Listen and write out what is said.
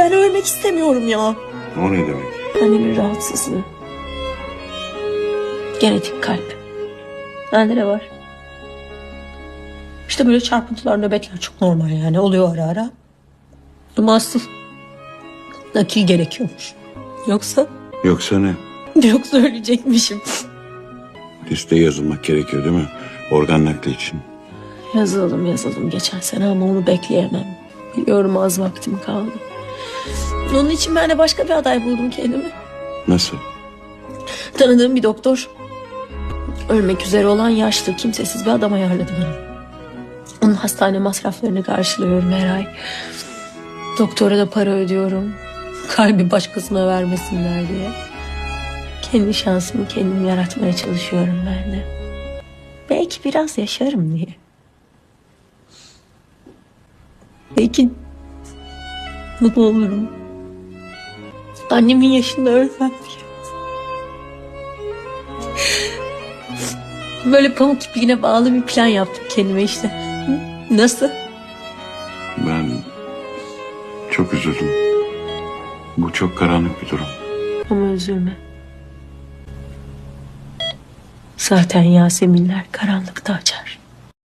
Ben ölmek istemiyorum ya. O ne demek? Annemin rahatsızlığı. Genetik kalp. Bende de var. İşte böyle çarpıntılar, nöbetler çok normal yani. Oluyor ara ara. Ama asıl nakil gerekiyormuş. Yoksa, Yoksa ne? yoksa ölecekmişim. Listeye yazılmak gerekiyor değil mi? Organ nakli için. Yazıldım yazıldım geçen sene ama onu bekleyemem. Biliyorum az vaktim kaldı. Onun için ben de başka bir aday buldum kendime. Nasıl? Tanıdığım bir doktor. Ölmek üzere olan yaşlı, kimsesiz bir adam ayarladı bana. Onun hastane masraflarını karşılıyorum her ay. Doktora da para ödüyorum. Kalbi başkasına vermesinler diye. Kendi şansımı kendim yaratmaya çalışıyorum ben de. Belki biraz yaşarım diye. Belki mutlu olurum. Annemin yaşında ölmem diye. Böyle pamuk ipliğine bağlı bir plan yaptım kendime işte. Nasıl? Ben çok üzüldüm. Bu çok karanlık bir durum. Ama üzülme. Zaten Yaseminler karanlıkta açar.